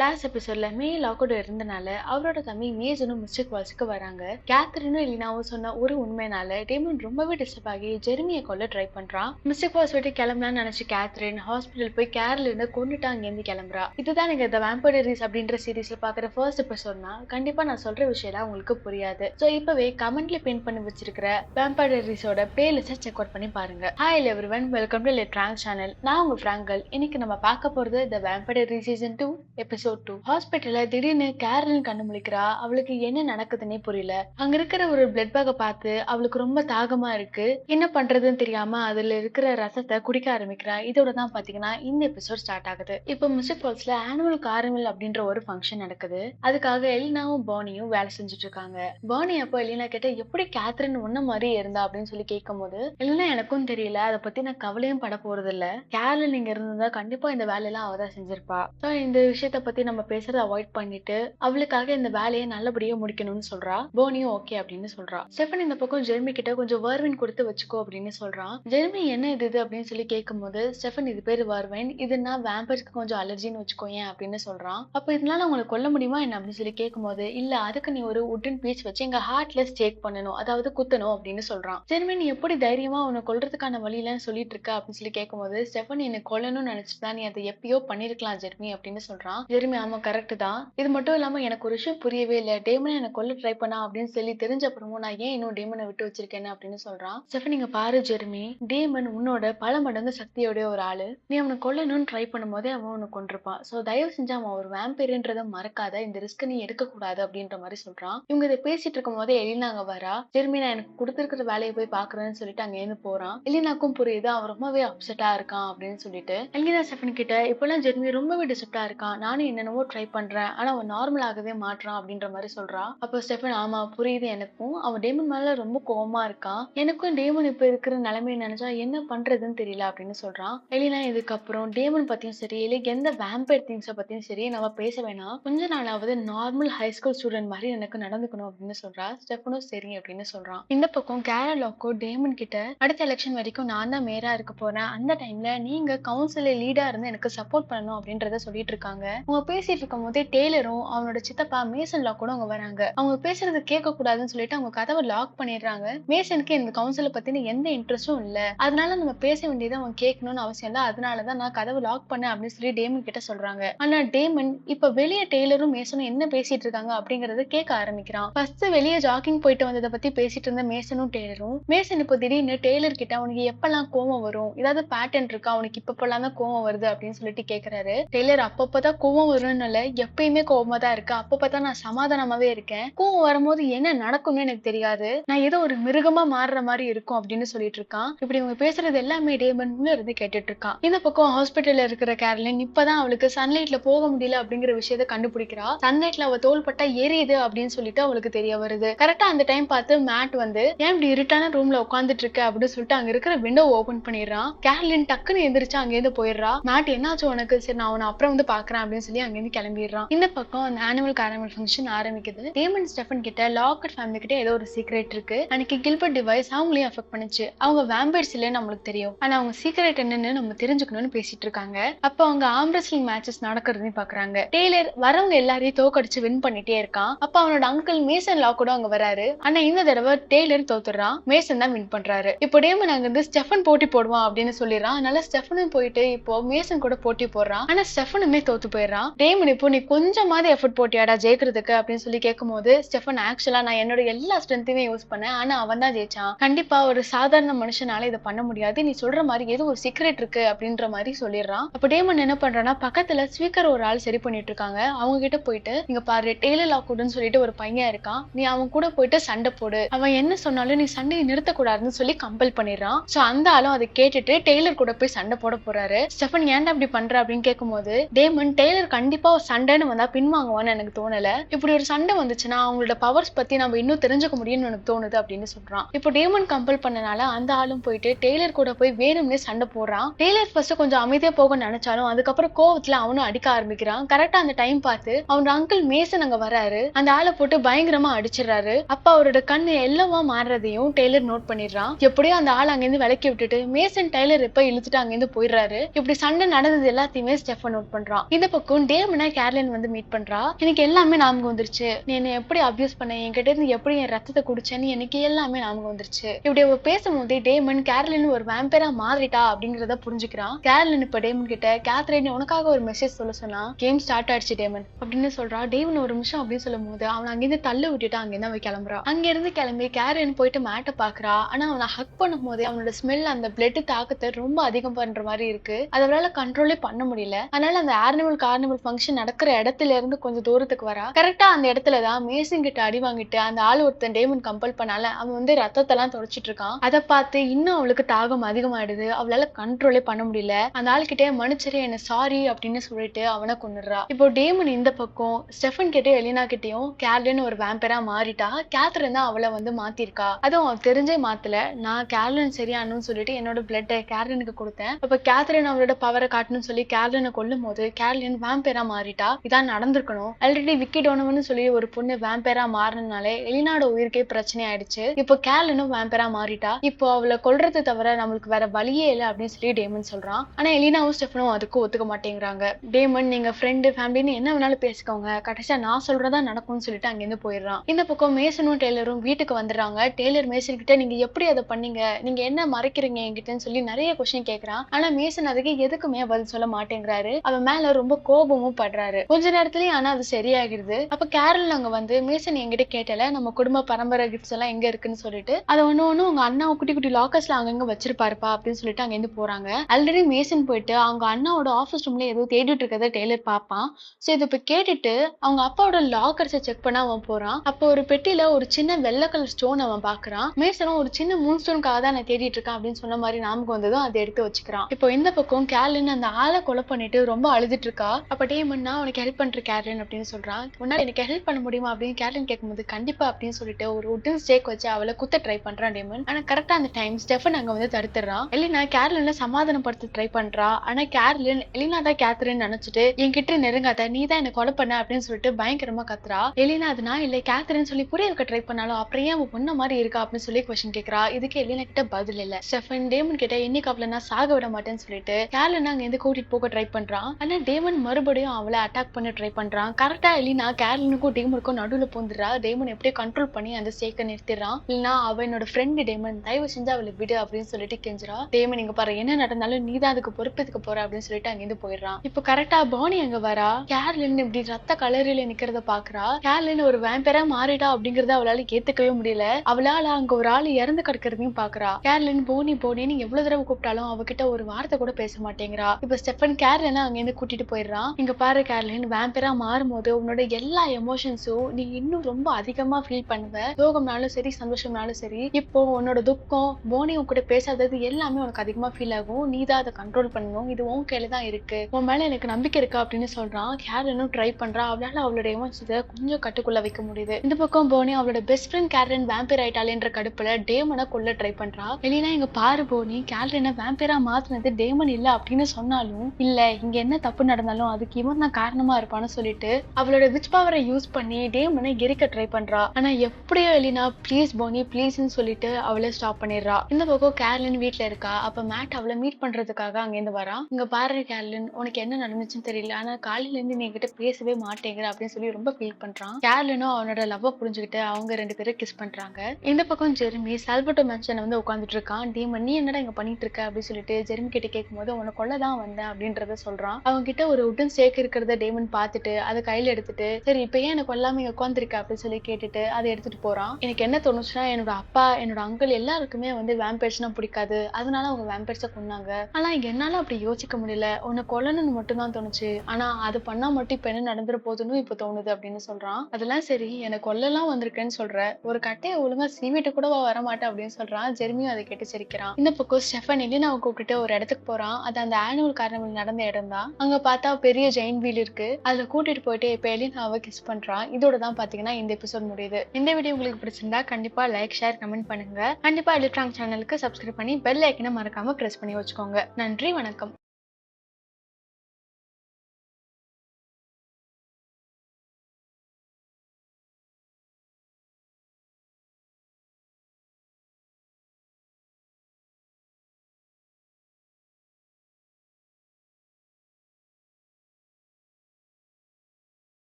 Last எபிசோட்ல மே லாக்கோட இருந்தனால அவரோட தம்பி மேஜனும் மிஸ்டேக் வால்ஸுக்கு வராங்க. கேத்ரினும் இல்லைனாவும் சொன்ன ஒரு உண்மைனால டேமன் ரொம்பவே டிஸ்டர்ப் ஆகி ஜெர்மியை கொல்ல ட்ரை பண்றான். மிஸ்டேக் வாஸ் விட்டு கிளம்பலாம்னு நினைச்சு கேத்ரின் ஹாஸ்பிட்டல் போய் கேர்ல இருந்து கொண்டுட்டு அங்கேருந்து கிளம்புறா. இதுதான் நீங்க இந்த வேம்படரிஸ் அப்படின்ற சீரீஸ்ல பாக்குற ஃபர்ஸ்ட் எபிசோட்னா கண்டிப்பா நான் சொல்ற விஷயம் உங்களுக்கு புரியாது. சோ இப்பவே கமெண்ட்ல பின் பண்ணி வச்சிருக்கிற வேம்படரிஸோட பிளேலிஸ்ட செக் அவுட் பண்ணி பாருங்க. Hi everyone welcome to லிட்ராங் சேனல் நான் உங்க ஃப்ராங்கல் இன்னைக்கு நம்ம பார்க்க போறது the vampire diaries season two episode two ஹாஸ்பிட்டல்ல திடீர்னு கேரளின் கண்ணு முழிக்கிறா. அவளுக்கு என்ன நடக்குதுன்னே புரியல. அங்க இருக்கிற ஒரு பிளட் பேக்கை பார்த்து அவளுக்கு ரொம்ப தாகமா இருக்கு. என்ன பண்றதுன்னு தெரியாம அதுல இருக்கிற ரசத்தை குடிக்க ஆரம்பிக்கிறா. இதோட தான் பாத்தீங்கன்னா இந்த எபிசோட் ஸ்டார்ட் ஆகுது. இப்போ மிஸ்டர் ஃபால்ஸ்ல ஆனுவல் காரமில் அப்படின்ற ஒரு ஃபங்க்ஷன் நடக்குது. அதுக்காக எலினாவும் பானியும் வேலை செஞ்சுட்டு இருக்காங்க பானி அப்போ எலினா கிட்ட எப்படி கேத்ரின் ஒன்ன மாதிரி இருந்தா? அப்படின்னு சொல்லி கேட்கும் போது எலினா எனக்கும் தெரியல. அதை பத்தி நான் கவலையும் பட போறது இல்ல கேரள நீங்க இருந்திருந்தா கண்டிப்பா இந்த வேலையெல்லாம் அவதான் செஞ்சிருப்பா. ஸோ இந்த விஷயத்த பத்தி நம்ம பேசுறத அவாய்ட் பண்ணிட்டு அவளுக்காக இந்த வேலையை நல்லபடியா முடிக்கணும்னு சொல்றா. போனியும் ஓகே அப்படின்னு சொல்றா. ஸ்டெஃபன் இந்த பக்கம் ஜெர்மி கிட்ட கொஞ்சம் வர்வின் கொடுத்து வச்சுக்கோ அப்படின்னு சொல்றான். ஜெர்மி என்ன இது இது? அப்படின்னு சொல்லி கேட்கும் போது ஸ்டெஃபன் இது பேர் வர்வைன் இதுனா வேம்பர்ஸ்க்கு கொஞ்சம் அலர்ஜின்னு வச்சுக்கோயேன் அப்படின்னு சொல்றான். அப்ப இதனால உங்களை கொல்ல முடியுமா என்ன அப்படின்னு சொல்லி கேட்கும்போது இல்ல அதுக்கு நீ ஒரு உட்டன் பீச் வச்சு எங்க ஹார்ட்ல ஸ்டேக் பண்ணணும். அதாவது குத்தணும் அப்படின்னு சொல்றான். ஜெர்மி நீ எப்படி தைரியமா உன்னை கொல்றதுக்கான வழியில சொல்லிட்டு இருக்க? அப்படின்னு சொல்லி கேட்கும்போது ஸ்டெஃபன் என்னை கொல்லணும்னு நினைச்சுதான் நீ அதை எப்பயோ பண்ணிருக்கலாம் ஜெர்மி அப்படின்னு சொல்றான். ஜெர்மி ஆமா கரெக்ட் தான். இது மட்டும் இல்லாம எனக்கு ஒரு விஷயம் புரியவே இல்ல. டேமனை என்ன கொல்ல ட்ரை பண்ணா அப்படின்னு சொல்லி தெரிஞ்ச அப்புறமும் நான் ஏன் இன்னும் டேமனை விட்டு வச்சிருக்கேன் அப்படின்னு சொல்றான். ஸ்டெஃபன் நீங்க பாரு ஜெர்மி. டேமன் உன்னோட பல மடங்கு சக்தியோட ஒரு ஆளு. நீ அவனை கொல்லணும்னு ட்ரை பண்ணும் போதே அவன் உன்னை கொண்டிருப்பான் சோ தயவு செஞ்சு அவன் ஒரு வேம்பேருன்றத மறக்காத. இந்த ரிஸ்க் நீ எடுக்க கூடாது அப்படின்ற மாதிரி சொல்றான். இவங்க இதை பேசிட்டு இருக்கும் போதே எலினா அங்க வரா. ஜெர்மி நான் எனக்கு கொடுத்துருக்கிற வேலையை போய் பாக்குறேன்னு சொல்லிட்டு அங்க இருந்து போறான். எலினாக்கும் புரியுது. அவன் ரொம்பவே அப்செட்டா இருக்கான் அப்படின்னு சொல்லிட்டு. எலினா ஸ்டெஃபன் கிட்ட இப்பெல்லாம் ஜெர்மி ரொம்பவே டிஸ்டர்ப்டா இருக்கான். நானும் என்னென்னவோ ட்ரை பண்றேன். ஆனா அவன் நார்மலாகவே ஆகவே அப்படின்ற மாதிரி சொல்றா அப்போ ஸ்டெஃபன் ஆமா புரியுது எனக்கும். அவன் டேமன் மேல ரொம்ப கோவமா இருக்கான். எனக்கும் டேமன் இப்ப இருக்கிற நிலைமையை நினைச்சா என்ன பண்றதுன்னு தெரியல அப்படின்னு சொல்றான். எலினா இதுக்கப்புறம் டேமன் பத்தியும் சரி இல்லை எந்த வேம்பேர் திங்ஸ பத்தியும் சரி நம்ம பேச வேணாம். கொஞ்ச நாளாவது நார்மல் ஹை ஸ்கூல் ஸ்டூடெண்ட் மாதிரி எனக்கு நடந்துக்கணும் அப்படின்னு சொல்றா. ஸ்டெஃபனும் சரி அப்படின்னு சொல்றான். இந்த பக்கம் கேரளாக்கோ டேமன் கிட்ட அடுத்த எலெக்ஷன் வரைக்கும் நான் தான் மேரா இருக்க போறேன். அந்த டைம்ல நீங்க கவுன்சில லீடா இருந்து எனக்கு சப்போர்ட் பண்ணணும் அப்படின்றத சொல்லிட்டு இருக்காங்க. உங்க பேசிட்டு இருக்கும் போதே டெய்லரும் அவனோட சித்தப்பா மேசன் லாக் கூட அவங்க வராங்க. அவங்க பேசுறது கேட்க கூடாதுன்னு சொல்லிட்டு அவங்க கதவை லாக் பண்ணிடுறாங்க. மேசனுக்கு இந்த கவுன்சில பத்தின எந்த இன்ட்ரெஸ்டும் இல்ல. அதனால நம்ம பேச வேண்டியது அவன் கேட்கணும்னு அவசியம் இல்ல. அதனாலதான் நான் கதவை லாக் பண்ணேன் அப்படின்னு சொல்லி டேமன் கிட்ட சொல்றாங்க. ஆனா டேமன் இப்ப வெளியே டெய்லரும் மேசனும் என்ன பேசிட்டு இருக்காங்க அப்படிங்கறத கேட்க ஆரம்பிக்கிறான். ஃபர்ஸ்ட் வெளியே ஜாக்கிங் போயிட்டு வந்ததை பத்தி பேசிட்டு இருந்த மேசனும் டெய்லரும் மேசன் இப்போ திடீர்னு டெய்லர் கிட்ட அவனுக்கு எப்பெல்லாம் கோவம் வரும்? ஏதாவது பேட்டர்ன் இருக்கா? அவனுக்கு இப்பப்பெல்லாம் தான் கோவம் வருது அப்படின்னு சொல்லிட்டு கேக்குறாரு. டெய்லர் அப்பப்பதான் கோவம் வரும்னால எப்பயுமே கோவமா தான் இருக்கு அப்பப்பதான் நான் சமாதானமாவே இருக்கேன். கோவம் வரும்போது என்ன நடக்கும்னு எனக்கு தெரியாது. நான் ஏதோ ஒரு மிருகமா மாறுற மாதிரி இருக்கும் அப்படின்னு சொல்லிட்டு இருக்கான். இப்படி இவங்க பேசுறது எல்லாமே டேமன் இருந்து கேட்டுட்டு இருக்கான். இந்த பக்கம் ஹாஸ்பிட்டல்ல இருக்கிற கேரளின் இப்பதான் அவளுக்கு சன்லைட்ல போக முடியல அப்படிங்கிற விஷயத்த கண்டுபிடிக்கிறா. சன்லைட்ல அவ தோள்பட்டா எரியுது அப்படின்னு சொல்லிட்டு அவளுக்கு தெரிய வருது. கரெக்டா அந்த டைம் பார்த்து மேட் வந்து ஏன் இப்படி இருட்டான ரூம்ல உட்காந்துட்டு இருக்க? அப்படின்னு சொல்லிட்டு அங்க இருக்கிற விண்டோ ஓபன் பண்ணிடுறான். கேரளின் டக்குன்னு எந்திரிச்சு அங்கேருந்து போயிடுறா. மேட் என்னாச்சு உனக்கு? சரி நான் அவனை அப்புறம் வந்து பாக்குறேன் அப்படின்னு சொல்லி அங்கேருந்து கிளம்பிடுறான். இந்த பக்கம் அந்த ஆனிமல் கேரமல் ஃபங்க்ஷன் ஆரம்பிக்குது. டேமன் ஸ்டெஃபன் கிட்ட லாக்கர் ஃபேமிலி கிட்ட ஏதோ ஒரு சீக்ரெட் இருக்கு. அன்னைக்கு கில்பர்ட் டிவைஸ் அவங்களையும் அஃபெக்ட் பண்ணுச்சு. அவங்க வேம்பர்ஸ் இல்லைன்னு நம்மளுக்கு தெரியும். ஆனா அவங்க சீக்ரெட் என்னன்னு நம்ம தெரிஞ்சுக்கணும்னு பேசிட்டு இருக்காங்க. அப்போ அவங்க ஆம்ரஸ்லிங் மேட்சஸ் நடக்கிறதையும் பாக்குறாங்க. டெய்லர் வரவங்க எல்லாரையும் தோக்கடிச்சு வின் பண்ணிட்டே இருக்கான். அப்ப அவனோட அங்கிள் மேசன் லா கூட அங்க வராரு. ஆனா இந்த தடவை டெய்லர் தோத்துறான் மேசன் தான் வின் பண்றாரு. இப்போ டேமன் அங்க இருந்து ஸ்டெஃபன் போட்டி போடுவான் அப்படின்னு சொல்லிடுறான். அதனால ஸ்டெஃபனும் போயிட்டு இப்போ மேசன் கூட போட்டி போடுறான். ஆனா ஸ்டெஃபனுமே தோத்து போயிடுறான். டேமன் இப்போ நீ கொஞ்சமாவது எஃபர்ட் போட்டியாடா ஜெயிக்கிறதுக்கு அப்படின்னு சொல்லி கேட்கும்போது ஸ்டெஃபன் ஆக்சுவலா நான் என்னோட எல்லா ஸ்ட்ரென்த்தையுமே யூஸ் பண்ணேன். ஆனா அவன் தான் ஜெயிச்சான். கண்டிப்பா ஒரு சாதாரண மனுஷனால இதை பண்ண முடியாது. நீ சொல்ற மாதிரி ஏதோ ஒரு சீக்ரெட் இருக்கு அப்படின்ற மாதிரி சொல்லிடுறான். அப்ப டேமன் என்ன பண்றான்னா பக்கத்துல ஸ்பீக்கர் ஒரு ஆள் சரி பண்ணிட்டு இருக்காங்க. அவங்க கிட்ட போயிட்டு இங்க பாரு டெய்லர் லாக்குட்னு சொல்லிட்டு ஒரு பையன் இருக்கான். நீ அவன் கூட போயிட்டு சண்டை போடு. அவன் என்ன சொன்னாலும் நீ சண்டையை நிறுத்தக்கூடாதுன்னு சொல்லி கம்பல் பண்ணிடுறான். சோ அந்த ஆளும் அதை கேட்டுட்டு டெய்லர் கூட போய் சண்டை போட போறாரு. ஸ்டெஃபன் ஏன்டா அப்படி பண்ற? அப்படின்னு கேட்கும்போது டேமன் டெய்லர் கண்டிப்பா ஒரு சண்டைன்னு வந்தா பின்வாங்குவான்னு எனக்கு தோணல. இப்படி ஒரு சண்டை வந்துச்சுன்னா அவங்களோட பவர்ஸ் பத்தி நம்ம இன்னும் தெரிஞ்சுக்க முடியும்னு எனக்கு தோணுது அப்படின்னு சொல்றான். இப்போ டேமன் கம்பல் பண்ணனால அந்த ஆளும் போயிட்டு டெய்லர் கூட போய் வேணும்னே சண்டை போடுறான். டெய்லர் ஃபர்ஸ்ட் கொஞ்சம் அமைதியா போக நினைச்சாலும் அதுக்கப்புறம் கோவத்துல அவனும் அடிக்க ஆரம்பிக்கிறான். கரெக்டா அந்த டைம் பார்த்து அவனோட அங்கிள் மேசன் அங்க வராரு அந்த ஆளை போட்டு பயங்கரமா அடிச்சிடுறாரு. அப்ப அவரோட கண்ணு எல்லவா மாறுறதையும் டெய்லர் நோட் பண்ணிடுறான். எப்படியோ அந்த ஆள் அங்கிருந்து விலக்கி விட்டுட்டு மேசன் டெய்லர் எப்ப இழுத்துட்டு அங்கிருந்து போயிடுறாரு. இப்படி சண்டை நடந்தது எல்லாத்தையுமே ஸ்டெஃபன் நோட் பண்றான். இந்த பக்கம் டேமனை கேர்லின் வந்து மீட் பண்றா? எனக்கு எல்லாமே ஞாபகம் வந்துருச்சு. நீ என்னை எப்படி அபியூஸ் பண்ண? என்கிட்ட இருந்து எப்படி என் ரத்தத்தை குடிச்சேன்னு எனக்கு எல்லாமே ஞாபகம் வந்துருச்சு. இப்படி அவ பேசும்போதே டேமன் கேர்லின் ஒரு வேம்பேரா மாறிட்டா அப்படிங்கறத புரிஞ்சுக்கிறான். கேர்லின் இப்ப டேமன் கிட்ட கேத்ரின் உனக்காக ஒரு மெசேஜ் சொல்ல சொன்னா கேம் ஸ்டார்ட் ஆயிடுச்சு டேமன் அப்படின்னு சொல்றா. டேமன் ஒரு நிமிஷம் அப்படின்னு சொல்லும் போது அவன் அங்கிருந்து தள்ளி விட்டுட்டு அங்கிருந்து அவன் கிளம்புறா. அங்க இருந்து கிளம்பி கேரன் போயிட்டு மேட்டை பாக்குறா. ஆனா அவனை ஹக் பண்ணும் போதே அவனோட ஸ்மெல் அந்த பிளட் தாக்கத்தை ரொம்ப அதிகம் பண்ற மாதிரி இருக்கு. அதனால கண்ட்ரோலே பண்ண முடியல. அதனால அந்த ஆர்னிவல் ஒரு ஃபங்க்ஷன் நடக்கிற இடத்துல இருந்து கொஞ்சம் தூரத்துக்கு வரா. கரெக்டா அந்த இடத்துல தான் மேசிங் கிட்ட அடி வாங்கிட்டு அந்த ஆள் ஒருத்தன் டேமன் கம்பல் பண்ணால அவன் வந்து ரத்தத்தெல்லாம் தொடச்சிட்டு இருக்கான். அதை பார்த்து இன்னும் அவளுக்கு தாகம் அதிகமாயிடுது. அவளால கண்ட்ரோலே பண்ண முடியல. அந்த ஆள்கிட்ட மன்னிச்சிரு என்ன சாரி அப்படின்னு சொல்லிட்டு அவனை கொண்டுடுறா இப்போ டேமன் இந்த பக்கம் ஸ்டெஃபன் கிட்டே எலினா கிட்டேயும் கேர்லின் ஒரு வேம்பரா மாறிட்டா. கேத்ரின் தான் அவளை வந்து மாத்திருக்கா. அதுவும் அவன் தெரிஞ்சே மாத்தல. நான் கேர்லின் சரியானு சொல்லிட்டு என்னோட பிளட்டை கேர்லினுக்கு கொடுத்தேன். அப்ப கேத்ரின் அவளோட பவரை காட்டணும்னு சொல்லி கேர்லினை கொல்லும் போது கேர்லின் வேம்பர் மாறிட்டா? இதான் நடந்திருக்கணும். ஆல்ரெடி விக்கி டோனவன் சொல்லி ஒரு பொண்ணு வேம்பேரா மாறினாலே எலினாட உயிருக்கே பிரச்சனை ஆயிடுச்சு. இப்போ கேலனும் வேம்பேரா மாறிட்டா? இப்போ அவளை கொல்றது தவிர நம்மளுக்கு வேற வழியே இல்லை அப்படின்னு சொல்லி டேமன் சொல்றான். ஆனா எலினாவும் ஸ்டெஃபனும் அதுக்கு ஒத்துக்க மாட்டேங்கிறாங்க. டேமன் நீங்க ஃப்ரெண்டு ஃபேமிலின்னு என்ன வேணாலும் பேசிக்கோங்க. கடைசியா நான் சொல்றதா நடக்கும்னு சொல்லிட்டு அங்கிருந்து போயிடுறான். இந்த பக்கம் மேசனும் டெய்லரும் வீட்டுக்கு வந்துடுறாங்க. டெய்லர் மேசன் கிட்ட நீங்க எப்படி அதை பண்ணீங்க? நீங்க என்ன மறைக்கிறீங்க என்கிட்டன்னு சொல்லி நிறைய கொஸ்டின் கேக்குறான். ஆனா மேசன் அதுக்கு எதுக்குமே பதில் சொல்ல மாட்டேங்கிறாரு. அவன் மேல ரொம்ப கோபம் கோபமும் படுறாரு. கொஞ்ச நேரத்துலயே ஆனா அது சரியாகிடுது அப்ப கேரல் அங்க வந்து மேசன் என்கிட்ட கேட்டல நம்ம குடும்ப பரம்பரை கிஃப்ட்ஸ் எல்லாம் எங்க இருக்குன்னு சொல்லிட்டு அதை ஒண்ணு ஒண்ணு உங்க அண்ணா குட்டி குட்டி லாக்கர்ஸ்ல அங்கங்க வச்சிருப்பாருப்பா அப்படின்னு சொல்லிட்டு அங்க இருந்து போறாங்க. ஆல்ரெடி மேசன் போயிட்டு அவங்க அண்ணாவோட ஆஃபீஸ் ரூம்ல ஏதோ தேடிட்டு இருக்கதை டெய்லர் பார்ப்பான். சோ இதை இப்ப கேட்டுட்டு அவங்க அப்பாவோட லாக்கர்ஸை செக் பண்ண அவன் போறான். அப்போ ஒரு பெட்டியில ஒரு சின்ன வெள்ளை கலர் ஸ்டோன் அவன் பாக்குறான். மேசனும் ஒரு சின்ன மூன் ஸ்டோனுக்காக தான் நான் தேடிட்டு இருக்கேன் அப்படின்னு சொன்ன மாதிரி ஞாபகம் வந்ததும் அதை எடுத்து வச்சுக்கிறான். இப்போ இந்த பக்கம் கேர்லின் அந்த ஆளை கொலை பண்ணிட்டு ரொம்ப அழுதுட்டு இருக்கா. அப்ப டேமன் நான் உனக்கு ஹெல்ப் பண்ற கேர்லின் அப்படின்னு சொல்றான். உன்னால எனக்கு ஹெல்ப் பண்ண முடியுமா அப்படின்னு கேர்லின் கேட்கும்போது கண்டிப்பா அப்படின்னு சொல்லிட்டு ஒரு உட்டன் ஸ்டேக் வச்சு அவளை குத்த ட்ரை பண்றான் டேமன். ஆனா கரெக்டா அந்த டைம் ஸ்டெஃபன் அங்க வந்து தடுத்துறான் எலினா கேர்லின சமாதானப்படுத்த ட்ரை பண்றா. ஆனா கேர்லின் எலினா தான் கேத்ரின் நினைச்சிட்டு என்கிட்ட நெருங்காத நீ தான் என்ன கொலை பண்ண அப்படின்னு சொல்லிட்டு பயங்கரமா கத்துறா. எலினா அது நான் இல்ல. கேத்ரின் சொல்லி புரிய வைக்க ட்ரை பண்ணாலும் அப்புறம் ஏன் அவன் பொண்ண மாதிரி இருக்கா? அப்படின்னு சொல்லி கொஸ்டின் கேக்குறா. இதுக்கு எலினா கிட்ட பதில் இல்ல. ஸ்டெஃபன் டேமன் கிட்ட இன்னைக்கு அவளை நான் சாக விட மாட்டேன்னு சொல்லிட்டு கேர்லின் அங்க இருந்து கூட்டிட்டு போக ட்ரை பண்றான். ஆனா டேமன் மறுபடியும் அவளை அட்டாக் பண்ண ட்ரை பண்றான். கரெக்டா இல்லைனா கேரளினுக்கும் டேமனுக்கும் நடுவில் பூந்துடுறா டேமன் எப்படியோ கண்ட்ரோல் பண்ணி அந்த ஸ்டேக்கை நிறுத்திடுறான். இல்லைனா அவ என்னோட ஃப்ரெண்டு டேமன் தயவு செஞ்சு அவளை விடு அப்படின்னு சொல்லிட்டு கெஞ்சுறா. டேமன் இங்க பாரு என்ன நடந்தாலும் நீ தான் அதுக்கு பொறுப்பெடுக்க போற அப்படின்னு சொல்லிட்டு அங்கிருந்து போயிடுறான். இப்போ கரெக்டா பானி அங்க வரா. கேர்லின் இப்படி ரத்த கலரில நிக்கிறத பாக்குறா. கேரளின் ஒரு வேம்பரா மாறிடா அப்படிங்கறத அவளால ஏத்துக்கவே முடியல. அவளால அங்க ஒரு ஆள் இறந்து கிடக்கிறதையும் பாக்குறா. கேரளின் போனி போனின்னு எவ்வளவு தடவை கூப்பிட்டாலும் அவகிட்ட ஒரு வார்த்தை கூட பேச மாட்டேங்கிறா. இப்ப ஸ்டெஃபன் கேர்லின் அங்கிருந்து கூட்டிட்டு போயிடுறான். இங்க பாரு கேர்லின் வேம்பரா மாறும்போது உன்னோட எல்லா எமோஷன்ஸும் நீ இன்னும் ரொம்ப அதிகமா ஃபீல் பண்ணுவ. சோகம்னாலும் சரி சந்தோஷம்னாலும் சரி இப்போ உன்னோட துக்கம் போனி உன் கூட பேசாதது எல்லாமே உனக்கு அதிகமா ஃபீல் ஆகும். நீ தான் அதை கண்ட்ரோல் பண்ணணும். இது உன் கையில தான் இருக்கு. உன் மேல எனக்கு நம்பிக்கை இருக்கா அப்படின்னு சொல்றான். கேரனும் ட்ரை பண்றா அவளால அவளோட எமோஷன்ஸை கொஞ்சம் கட்டுக்குள்ள வைக்க முடியுது. இந்த பக்கம் போனி அவளோட பெஸ்ட் ஃப்ரெண்ட் கேரன் வேம்பேர் ஆயிட்டாலேன்ற கடுப்புல டேமனை கொள்ள ட்ரை பண்றா. வெளியினா இங்க பாரு போனி கேரனை வேம்பேராக மாத்தினது டேமன் இல்ல அப்படின்னு சொன்னாலும் இல்ல இங்க என்ன தப்பு நடந்தாலும் அது அதுக்கு இவன் தான் காரணமா இருப்பான்னு சொல்லிட்டு அவளோட விச் பவரை யூஸ் பண்ணி டேமனை எரிக்க ட்ரை பண்றா. ஆனா எப்படியோ எலினா ப்ளீஸ் போனி ப்ளீஸ்னு சொல்லிட்டு அவளை ஸ்டாப் பண்ணிடுறா. இந்த பக்கம் கேர்லின் வீட்டுல இருக்கா. அப்ப மேட் அவளை மீட் பண்றதுக்காக அங்கேருந்து வரான் இங்க பாரு கேர்லின் உனக்கு என்ன நடந்துச்சுன்னு தெரியல. ஆனா காலையில இருந்து நீ என்கிட்ட பேசவே மாட்டேங்கிற அப்படின்னு சொல்லி ரொம்ப ஃபீல் பண்றான். கேர்லினும் அவனோட லவ் புரிஞ்சுக்கிட்டு அவங்க ரெண்டு பேரும் கிஸ் பண்றாங்க. இந்த பக்கம் ஜெர்மி சால்பட்டோ மேன்ஷன் வந்து உட்காந்துட்டு இருக்கான். டீமன் நீ என்னடா இங்க பண்ணிட்டு இருக்க? அப்படின்னு சொல்லிட்டு ஜெர்மி கிட்ட கேட்கும்போது உன்னை கொல்ல தான் வந்தேன் அப்படின்றத சொல்றான். அவங்க கிட்ட ஒரு உடன் ஸ்டேக் இருக்கிறத டேமன் பார்த்துட்டு அதை கையில் எடுத்துட்டு சரி இப்போ ஏன் எனக்கு எல்லாமே இங்கே உட்காந்துருக்க அப்படின்னு சொல்லி கேட்டுட்டு அதை எடுத்துட்டு போறான். எனக்கு என்ன தோணுச்சுன்னா என்னோட அப்பா என்னோட அங்கிள் எல்லாருக்குமே வந்து வேம்பேர்ஸ்னா பிடிக்காது. அதனால அவங்க வேம்பேர்ஸை கொண்டாங்க ஆனா இங்க என்னால அப்படி யோசிக்க முடியல. உன்னை கொல்லணும்னு மட்டும் தான் தோணுச்சு. ஆனா அது பண்ணா மட்டும் இப்ப என்ன நடந்துற போதுன்னு இப்ப தோணுது அப்படின்னு சொல்றான். அதெல்லாம் சரி எனக்கு கொல்லலாம் வந்திருக்கேன்னு சொல்ற. ஒரு கட்டையை ஒழுங்கா சீவிட்டு கூட வர மாட்டேன் அப்படின்னு சொல்றான். ஜெர்மியும் அதை கேட்டு சிரிக்கிறான். இந்த பக்கம் ஸ்டெஃபன் அவன் கூப்பிட்டுட்டு ஒரு இடத்துக்கு போறான். அது அந்த ஆனுவல் காரணம் நடந்த இடம் தான் அங்க பார்த்தா பெரிய ஜெயின் வீல் இருக்கு. அதுல கூட்டிட்டு போயிட்டு இப்ப எலினாவை கிஸ் பண்றான் இதோட தான் பாத்தீங்கன்னா இந்த எபிசோட் முடியுது. இந்த வீடியோ உங்களுக்கு பிடிச்சிருந்தா கண்டிப்பா லைக் ஷேர் கமெண்ட் பண்ணுங்க. கண்டிப்பா எலிக்ட்ரானிக் சேனலுக்கு சப்ஸ்கிரைப் பண்ணி பெல் ஐக்கனை மறக்காம பிரஸ் பண்ணி வச்சுக்கோங்க. நன்றி வணக்கம்.